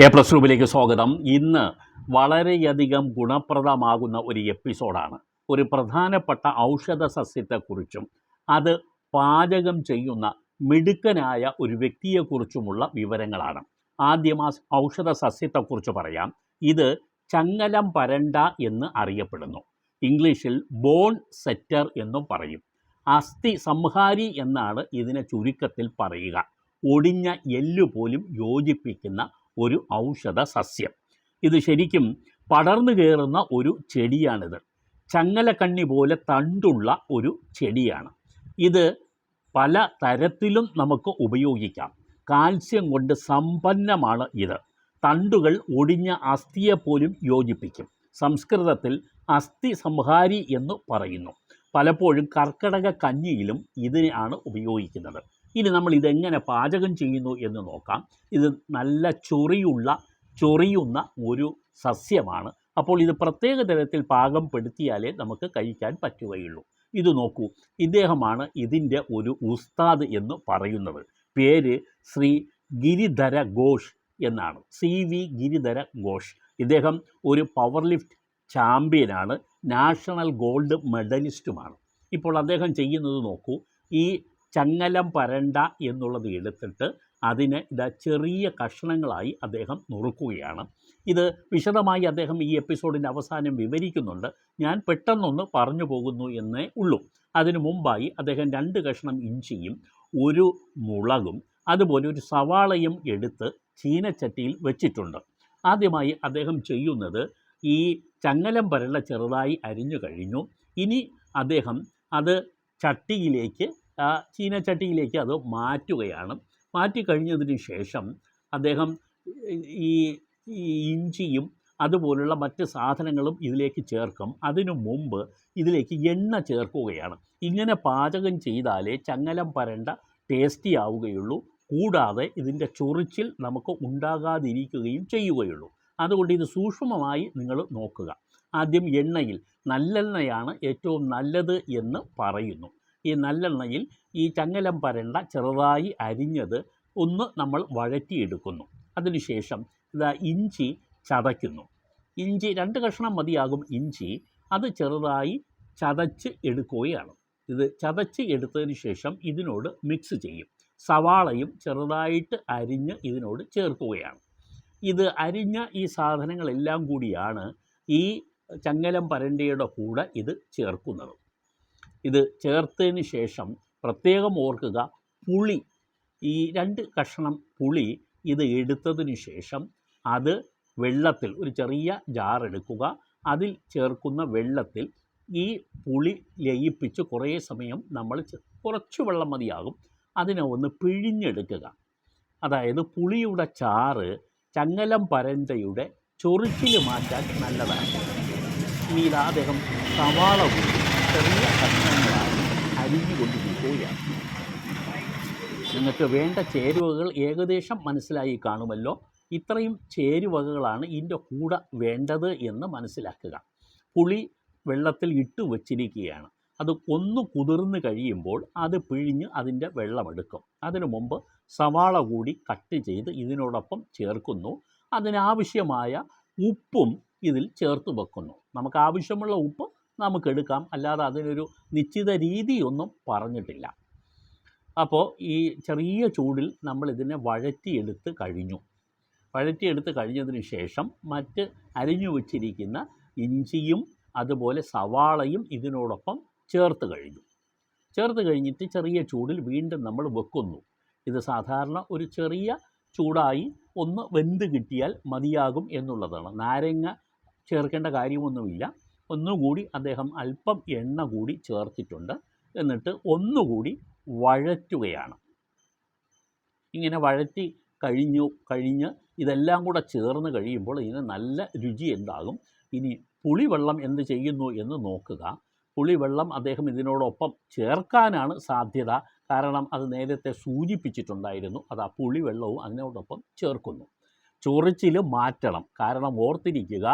K plus റൂമിലേക്ക് സ്വാഗതം. ഇന്ന് വളരെയധികം ഗുണപ്രദമാകുന്ന ഒരു എപ്പിസോഡാണ്. ഒരു പ്രധാനപ്പെട്ട ഔഷധ സസ്യത്തെക്കുറിച്ചും അത് പാചകം ചെയ്യുന്ന മിടുക്കനായ ഒരു വ്യക്തിയെക്കുറിച്ചുമുള്ള വിവരങ്ങളാണ്. ആദ്യം ആ ഔഷധ സസ്യത്തെക്കുറിച്ച് പറയാം. ഇത് ചങ്ങലം പരണ്ട എന്ന് അറിയപ്പെടുന്നു. ഇംഗ്ലീഷിൽ ബോൺ സെറ്റർ എന്നും പറയും. അസ്ഥി സംഹാരി എന്നാണ് ഇതിനെ ചുരുക്കത്തിൽ പറയുക. ഒടിഞ്ഞ എല്ലു പോലും യോജിപ്പിക്കുന്ന ഒരു ഔഷധ സസ്യം ഇത് ശരിക്കും പടർന്നു കയറുന്ന ഒരു ചെടിയാണിത്. ചങ്ങലക്കണ്ണി പോലെ തണ്ടുള്ള ഒരു ചെടിയാണ്. ഇത് പല തരത്തിലും നമുക്ക് ഉപയോഗിക്കാം. കാൽസ്യം കൊണ്ട് സമ്പന്നമാണ് ഇത്. തണ്ടുകൾ ഒടിഞ്ഞ അസ്ഥിയെ പോലും യോജിപ്പിക്കും. സംസ്കൃതത്തിൽ അസ്ഥി സംഹാരി എന്ന് പറയുന്നു. പലപ്പോഴും കർക്കിടക കഞ്ഞിയിലും ഇതിനെയാണ് ഉപയോഗിക്കുന്നത്. ഇനി നമ്മൾ ഇതെങ്ങനെ പാചകം ചെയ്യുന്നു എന്ന് നോക്കാം. ഇത് നല്ല ചൊറിയുള്ള ചൊറിയുന്ന ഒരു സസ്യമാണ്. അപ്പോൾ ഇത് പ്രത്യേക തരത്തിൽ പാകം പെടുത്തിയാലേ നമുക്ക് കഴിക്കാൻ പറ്റുകയുള്ളൂ. ഇത് നോക്കൂ ഇദ്ദേഹമാണ് ഇതിന്റെ ഒരു ഉസ്താദ് എന്ന് പറയുന്നത്. പേര് ശ്രീ ഗിരിധര ഘോഷ് എന്നാണ്. C V Giridhara Ghosh. ഇദ്ദേഹം ഒരു പവർ ലിഫ്റ്റ് ചാമ്പ്യനാണ് നാഷണൽ ഗോൾഡ് മെഡലിസ്റ്റുമാണ്. ഇപ്പോൾ അദ്ദേഹം ചെയ്യുന്നത് നോക്കൂ ഈ ചങ്ങലം പരണ്ട എന്നുള്ളത് എടുത്തിട്ട് അതിനെ ഇതാ ചെറിയ കഷ്ണങ്ങളായി അദ്ദേഹം നുറുക്കുകയാണ്. ഇത് വിശദമായി അദ്ദേഹം ഈ എപ്പിസോഡിന്റെ അവസാനം വിവരിക്കുന്നുണ്ട്. ഞാൻ പെട്ടെന്നൊന്ന് പറഞ്ഞു പോകുന്നു എന്നേ ഉള്ളൂ. അതിനു മുമ്പായി അദ്ദേഹം രണ്ട് കഷ്ണം ഇഞ്ചിയും ഒരു മുളകും അതുപോലെ ഒരു സവാളയും എടുത്ത് ചീനച്ചട്ടിയിൽ വെച്ചിട്ടുണ്ട്. ആദ്യമായി അദ്ദേഹം ചെയ്യുന്നത് ഈ ചങ്ങലം പരള ചെറുതായി അരിഞ്ഞു കഴിഞ്ഞു. ഇനി അദ്ദേഹം അത് ചട്ടിയിലേക്ക് ചീനച്ചട്ടിയിലേക്ക് അത് മാറ്റുകയാണ്. മാറ്റിക്കഴിഞ്ഞതിന് ശേഷം അദ്ദേഹം ഈ ഇഞ്ചിയും അതുപോലുള്ള മറ്റ് സാധനങ്ങളും ഇതിലേക്ക് ചേർക്കും. അതിനു മുമ്പ് ഇതിലേക്ക് എണ്ണ ചേർക്കുകയാണ്. ഇങ്ങനെ പാചകം ചെയ്താലേ ചങ്ങലം പരണ്ട ടേസ്റ്റി ആവുകയുള്ളൂ. കൂടാതെ ഇതിന്റെ ചൊറിച്ചിൽ നമുക്ക് ഉണ്ടാകാതിരിക്കുകയും ചെയ്യുകയുള്ളൂ. അതുകൊണ്ട് ഇത് സൂക്ഷ്മമായി നിങ്ങൾ നോക്കുക. ആദ്യം എണ്ണയിൽ നല്ലെണ്ണയാണ് ഏറ്റവും നല്ലത് എന്ന് പറയുന്നു. ഈ നല്ലെണ്ണയിൽ ഈ ചങ്ങലം പരണ്ട ചെറുതായി അരിഞ്ഞത് ഒന്ന് നമ്മൾ വഴറ്റിയെടുക്കുന്നു. അതിനുശേഷം ഇതാ ഇഞ്ചി ചതയ്ക്കുന്നു. ഇഞ്ചി രണ്ട് കഷ്ണം മതിയാകും ഇഞ്ചി. അത് ചെറുതായി ചതച്ച് എടുക്കുകയാണ്. ഇത് ചതച്ച് എടുത്തതിന് ശേഷം ഇതിനോട് മിക്സ് ചെയ്യും. സവാളയും ചെറുതായിട്ട് അരിഞ്ഞ് ഇതിനോട് ചേർക്കുകയാണ്. ഇത് അരിഞ്ഞ ഈ സാധനങ്ങളെല്ലാം കൂടിയാണ് ഈ ചങ്ങലം പരണ്ടയുടെ കൂടെ ഇത് ചേർക്കുന്നത്. ഇത് ചേർത്തതിന് ശേഷം പ്രത്യേകം ഓർക്കുക പുളി ഈ രണ്ട് കഷ്ണം പുളി ഇത് എടുത്തതിന് ശേഷം അത് വെള്ളത്തിൽ ഒരു ചെറിയ ജാർ എടുക്കുക. അതിൽ ചേർക്കുന്ന വെള്ളത്തിൽ ഈ പുളി ലയിപ്പിച്ച് കുറേ സമയം നമ്മൾ കുറച്ച് വെള്ളം മതിയാകും. അതിനെ ഒന്ന് പിഴിഞ്ഞെടുക്കുക. അതായത് പുളിയുടെ ചാറ് ചങ്ങലം പരന്തയുടെ ചൊറിച്ചിൽ മാറ്റാൻ നല്ലതാണ്. ഇനി ഇതാദ്ദേഹം സവാള കൂടി ചെറിയ കഷ്ണങ്ങളായി അരിഞ്ഞുകൊണ്ടിരിക്കുകയാണ് നിങ്ങൾക്ക് വേണ്ട ചേരുവകൾ ഏകദേശം മനസ്സിലായി കാണുമല്ലോ. ഇത്രയും ചേരുവകകളാണ് ഇതിന്റെ കൂടെ വേണ്ടത് എന്ന് മനസ്സിലാക്കുക. പുളി വെള്ളത്തിൽ ഇട്ട് വച്ചിരിക്കുകയാണ്. അത് ഒന്ന് കുതിർന്ന് കഴിയുമ്പോൾ അത് പിഴിഞ്ഞ് അതിന്റെ വെള്ളമെടുക്കും അതിനു മുമ്പ് സവാള കൂടി കട്ട് ചെയ്ത് ഇതിനോടൊപ്പം ചേർക്കുന്നു. അതിനാവശ്യമായ ഉപ്പും ഇതിൽ ചേർത്ത് വെക്കുന്നു. നമുക്ക് ആവശ്യമുള്ള ഉപ്പ് നമുക്ക് എടുക്കാം അല്ലാതെ അതിനൊരു നിശ്ചിത രീതിയൊന്നും പറഞ്ഞിട്ടില്ല. അപ്പോൾ ഈ ചെറിയ ചൂടിൽ നമ്മൾ ഇതിനെ വഴറ്റിയെടുത്ത് കഴിഞ്ഞു. വഴറ്റിയെടുത്ത് കഴിഞ്ഞതിന് ശേഷം മറ്റ് അരിഞ്ഞു വച്ചിരിക്കുന്ന ഇഞ്ചിയും അതുപോലെ സവാളയും ഇതിനോടൊപ്പം ചേർത്ത് കഴിഞ്ഞു. ചേർത്ത് കഴിഞ്ഞിട്ട് ചെറിയ ചൂടിൽ വീണ്ടും നമ്മൾ വെക്കുന്നു. ഇത് സാധാരണ ഒരു ചെറിയ ചൂടായി ഒന്ന് വെന്ത് കിട്ടിയാൽ മതിയാകും എന്നുള്ളതാണ്. നാരങ്ങ ചേർക്കേണ്ട കാര്യമൊന്നുമില്ല. ഒന്നുകൂടി അദ്ദേഹം അല്പം എണ്ണ കൂടി ചേർത്തിട്ടുണ്ട്. എന്നിട്ട് ഒന്നുകൂടി വഴറ്റുകയാണ്. ഇങ്ങനെ വഴറ്റി കഴിഞ്ഞു കഴിഞ്ഞ് ഇതെല്ലാം കൂടെ ചേർന്ന് കഴിയുമ്പോൾ ഇതിന് നല്ല രുചി ഉണ്ടാകും ഇനി പുളിവെള്ളം എന്ത് ചെയ്യുന്നു എന്ന് നോക്കുക. പുളിവെള്ളം അദ്ദേഹം ഇതിനോടൊപ്പം ചേർക്കാനാണ് സാധ്യത. കാരണം അത് നേരത്തെ സൂചിപ്പിച്ചിട്ടുണ്ടായിരുന്നു. അത് ആ പുളിവെള്ളവും അതിനോടൊപ്പം ചേർക്കുന്നു. ചൊറിച്ചിൽ മാറ്റണം. കാരണം ഓർത്തിരിക്കുക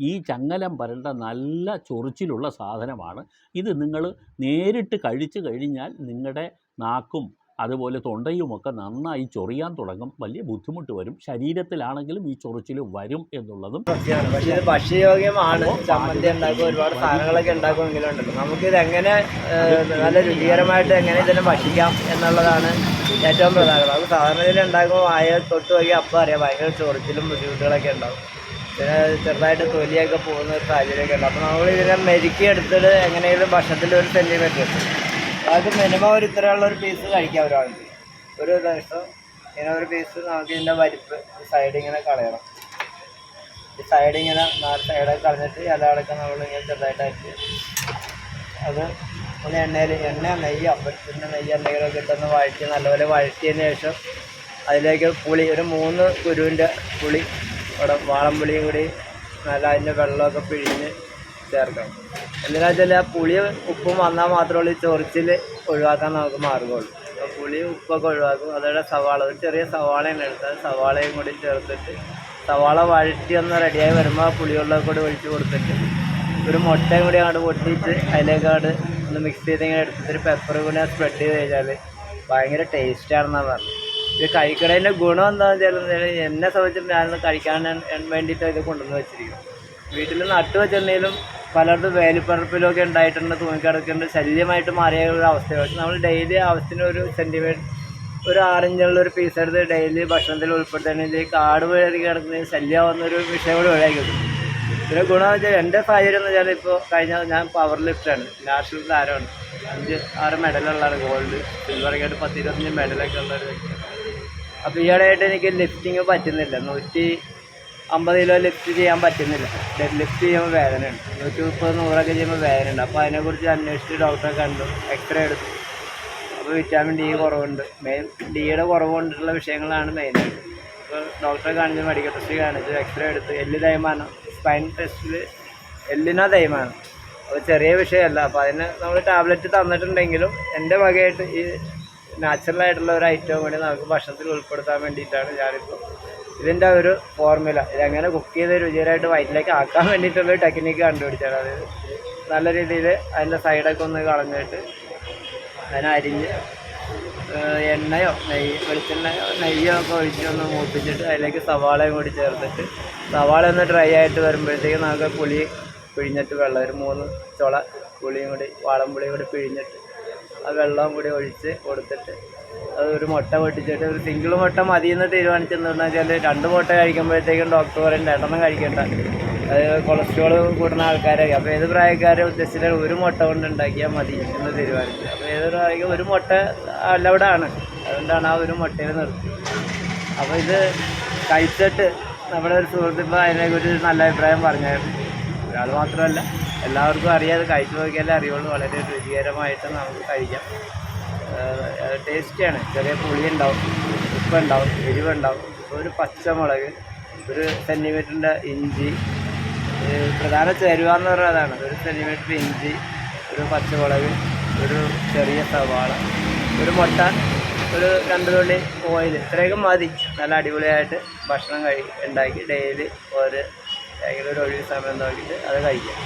ഈ ചങ്ങലം പരണ്ട നല്ല ചൊറിച്ചിലുള്ള സാധനമാണ്. ഇത് നിങ്ങൾ നേരിട്ട് കഴിച്ചു കഴിഞ്ഞാൽ നിങ്ങളുടെ നാക്കും അതുപോലെ തൊണ്ടയുമൊക്കെ നന്നായി ചൊറിയാൻ തുടങ്ങും. വലിയ ബുദ്ധിമുട്ട് വരും. ശരീരത്തിലാണെങ്കിലും ഈ ചൊറിച്ചിൽ വരും എന്നുള്ളതും പക്ഷേ ഭക്ഷ്യയോഗ്യമാണ്. ചമ്മന്തി ഉണ്ടാക്കും ഒരുപാട് സാധനങ്ങളൊക്കെ ഉണ്ടാക്കുമെങ്കിലും ഉണ്ടല്ലോ നമുക്കിത് എങ്ങനെ നല്ല രുചികരമായിട്ട് എങ്ങനെ ഇതിനെ ഭക്ഷിക്കാം എന്നുള്ളതാണ് ഏറ്റവും പ്രധാനം. നമുക്ക് സാധാരണ ഉണ്ടാക്കുമ്പോൾ ആയ തൊട്ട് നോക്കി അപ്പം അറിയാം. ഭയങ്കര ചൊറിച്ചിലും ബുദ്ധിമുട്ടുകളൊക്കെ ഉണ്ടാവും. പിന്നെ ചെറുതായിട്ട് തൊലിയൊക്കെ പോകുന്ന ഒരു സാഹചര്യമൊക്കെ ഉണ്ട് അപ്പോൾ നമ്മൾ ഇതിനെ മെരുക്കി എടുത്തിട്ട് എങ്ങനെയെങ്കിലും ഭക്ഷണത്തിൽ ഒരു സെന്റിമീറ്റർ അത് മിനിമം ഒരു ഇത്രയുള്ള ഒരു പീസ് കഴിക്കാം ഒരാൾക്ക് ഒരു ദിവസം ഇങ്ങനെ ഒരു പീസ് നമുക്ക് ഇതിന്റെ വരിപ്പ് സൈഡ് ഇങ്ങനെ കളയണം. ഈ സൈഡ് ഇങ്ങനെ നാല് സൈഡൊക്കെ കളഞ്ഞിട്ട് ഇലകളൊക്കെ നമ്മൾ ഇങ്ങനെ ചെറുതായിട്ട് അരിച്ച് അത് ഒന്ന് എണ്ണയിൽ എണ്ണ നെയ്യ് അപ്പത്തിന്റെ നെയ്യ് എന്തെങ്കിലുമൊക്കെ ഇട്ടൊന്ന് വഴറ്റി നല്ലപോലെ വഴറ്റിയതിന് ശേഷം അതിലേക്ക് പുളി ഒരു മൂന്ന് കുരുവിന്റെ പുളി ഇവിടെ വാളംപുളിയും കൂടി നല്ല അതിന്റെ വെള്ളമൊക്കെ പിഴിഞ്ഞ് ചേർക്കണം. എന്തിനാ വെച്ചാൽ ആ പുളി ഉപ്പും വന്നാൽ മാത്രമേ ഈ ചൊറിച്ചിൽ ഒഴിവാക്കാൻ നമുക്ക് മാർഗമുള്ളൂ അപ്പോൾ പുളി ഉപ്പൊക്കെ ഒഴിവാക്കും. അതോടെ സവാള ഒരു ചെറിയ സവാളയാണ് എടുത്തത് സവാളയും കൂടി ചേർത്തിട്ട് സവാള വഴറ്റി ഒന്ന് റെഡിയായി വരുമ്പോൾ ആ പുളിയുള്ള കൂടി ഒഴിച്ച് കൊടുത്തിട്ട് ഒരു മുട്ടയും കൂടി അങ്ങോട്ട് പൊട്ടിച്ച് അതിലേക്കാട് ഒന്ന് മിക്സ് ചെയ്ത് ഇങ്ങനെ എടുത്തിട്ട് പെപ്പർ കൂടി സ്പ്രെഡ് ചെയ്ത് കഴിഞ്ഞാൽ ഭയങ്കര ടേസ്റ്റാണെന്നാണ് പറഞ്ഞത്. ഇത് കഴിക്കണതിന്റെ ഗുണം എന്താണെന്ന് വെച്ചാൽ എന്നെ സംബന്ധിച്ചിട്ട് ഞാനൊന്ന് കഴിക്കാൻ വേണ്ടിയിട്ട് ഇത് കൊണ്ടുവന്ന് വെച്ചിരിക്കും വീട്ടിൽ നട്ടു വെച്ചിട്ടുണ്ടെങ്കിലും പലയിടത്തും വേലിപ്പറപ്പിലൊക്കെ ഉണ്ടായിട്ടുണ്ട് തൂങ്ങിക്കിടക്കേണ്ട ശല്യമായിട്ട് മാറിയ ഒരു അവസ്ഥയാണ്. പക്ഷെ നമ്മൾ ഡെയിലി ആവശ്യത്തിന് ഒരു സെന്റിമീറ്റർ ഒരു ആറിഞ്ചുള്ള ഒരു പീസ് എടുത്ത് ഡെയിലി ഭക്ഷണത്തിൽ ഉൾപ്പെടുത്തുകയാണെങ്കിൽ ഈ കാട് വഴി കിടക്കുന്ന ശല്യമാവുന്ന ഒരു വിഷയം കൂടി ഒഴിവാക്കി കിട്ടും പിന്നെ ഗുണം വെച്ചാൽ എന്റെ സാഹചര്യം എന്ന് വെച്ചാൽ ഇപ്പോൾ കഴിഞ്ഞാൽ ഞാൻ പവർ ലിഫ്റ്റാണ് നാഷണൽ താരമാണ് അഞ്ച് ആറ് മെഡലുള്ളതാണ് ഗോൾഡ് സിൽവറൊക്കെ ആയിട്ട് പത്ത് ഇരുപത്തഞ്ച് മെഡലൊക്കെ ഉള്ള ഒരു വ്യക്തിയാണ് അപ്പോൾ ഈയിടെയായിട്ട് എനിക്ക് ലിഫ്റ്റിങ് പറ്റുന്നില്ല. നൂറ്റി അമ്പത് കിലോ ലിഫ്റ്റ് ചെയ്യാൻ പറ്റുന്നില്ല. ഡെഡ് ലിഫ്റ്റ് ചെയ്യുമ്പോൾ വേദനയുണ്ട്. നൂറ്റി മുപ്പത് നൂറൊക്കെ ചെയ്യുമ്പോൾ വേദനയുണ്ട്. അപ്പോൾ അതിനെക്കുറിച്ച് അന്വേഷിച്ച് ഡോക്ടറെ കണ്ടു. എക്സ്റേ എടുത്തു. അപ്പോൾ വിറ്റാമിൻ ഡി കുറവുണ്ട്. മെയിൻ ഡിയുടെ കുറവ് കൊണ്ടിട്ടുള്ള വിഷയങ്ങളാണ് മെയിനായിട്ട് അപ്പോൾ ഡോക്ടറെ കാണിച്ച് മെഡിക്കൽ ടെസ്റ്റ് കാണിച്ചു. എക്സ്റേ എടുത്ത്. എല്ല് തേയ്മാനം. സ്പൈൻ ടെസ്റ്റിൽ എല്ലിനാ തേയ്മാനം. അപ്പോൾ ചെറിയ വിഷയമല്ല. അപ്പോൾ അതിന് നമ്മൾ ടാബ്ലറ്റ് തന്നിട്ടുണ്ടെങ്കിലും എന്റെ വകയായിട്ട് ഈ നാച്ചുറൽ ആയിട്ടുള്ള ഒരു ഐറ്റം കൂടി നമുക്ക് ഭക്ഷണത്തിൽ ഉൾപ്പെടുത്താൻ വേണ്ടിയിട്ടാണ് ഞാനിപ്പോൾ ഇതിന്റെ ഒരു ഫോർമുല ഇതെങ്ങനെ കുക്ക് ചെയ്ത് രുചികരമായിട്ട് വയറ്റിലേക്ക് ആക്കാൻ വേണ്ടിയിട്ടുള്ള ടെക്നിക്ക് കണ്ടുപിടിച്ചാണ് അതായത് നല്ല രീതിയിൽ അതിന്റെ സൈഡൊക്കെ ഒന്ന് കളഞ്ഞിട്ട് അതിനെ അരിഞ്ഞ് എണ്ണയോ നെയ്യ് വെളിച്ചെണ്ണയോ നെയ്യോ ഒക്കെ ഒഴിച്ച് ഒന്ന് മൂപ്പിച്ചിട്ട് അതിലേക്ക് സവാളയും കൂടി ചേർത്തിട്ട് സവാള ഒന്ന് ഡ്രൈ ആയിട്ട് വരുമ്പോഴത്തേക്ക് നമുക്ക് പുളി പിഴിഞ്ഞിട്ട് വെള്ളം ഒരു മൂന്ന് ചുള പുളിയും കൂടി വാളംപുളിയും കൂടി പിഴിഞ്ഞിട്ട് ആ വെള്ളവും കൂടി ഒഴിച്ച് കൊടുത്തിട്ട് ഒരു മുട്ട പൊട്ടിച്ചിട്ട് ഒരു സിംഗിൾ മുട്ട മതി എന്ന് തീരുമാനിച്ചെന്ന് വെച്ചാൽ രണ്ട് മുട്ട കഴിക്കുമ്പോഴത്തേക്കും ഡോക്ടർ പറയും രണ്ടെണ്ണം കഴിക്കണ്ട. അത് കൊളസ്ട്രോൾ കൂടുന്ന ആൾക്കാരായി അപ്പോൾ ഏത് പ്രായക്കാരെ ഉദ്ദേശിച്ചാൽ ഒരു മുട്ട കൊണ്ട് ഉണ്ടാക്കിയാൽ മതി എന്ന് തീരുമാനിച്ചു. അപ്പോൾ ഏത് പ്രായം ഒരു മുട്ട ആണ് അതുകൊണ്ടാണ് ആ ഒരു മുട്ടയിൽ നിർത്തി. അപ്പോൾ ഇത് കഴിച്ചിട്ട് നമ്മുടെ ഒരു സുഹൃത്ത് ഇപ്പോൾ അതിനെക്കുറിച്ച് നല്ല അഭിപ്രായം പറഞ്ഞായിരുന്നു. ഒരാൾ മാത്രമല്ല എല്ലാവർക്കും അറിയാതെ കഴിച്ചു നോക്കിയാലേ അറിയുള്ളൂ. വളരെ രുചികരമായിട്ട് നമുക്ക് കഴിക്കാം. ടേസ്റ്റിയാണ്. ചെറിയ പുളി ഉണ്ടാവും ഉപ്പുണ്ടാവും എരിവുണ്ടാവും. ഒരു പച്ചമുളക് ഒരു സെന്റിമീറ്ററിന്റെ ഇഞ്ചി പ്രധാന ചേരുവ എന്ന് പറയുന്നതാണ് ഒരു സെന്റിമീറ്റർ ഇഞ്ചി ഒരു പച്ചമുളക് ഒരു ചെറിയ സവാള ഒരു മുട്ട ഒരു രണ്ട് തുള്ളി ഓയിൽ ഇത്രയൊക്കെ മതി. നല്ല അടിപൊളിയായിട്ട് ഭക്ഷണം കഴി ഉണ്ടാക്കി ഡെയിലി ഒരു ഒരു ഒഴിവ് സമയം നോക്കിയിട്ട് അത് കഴിക്കാം.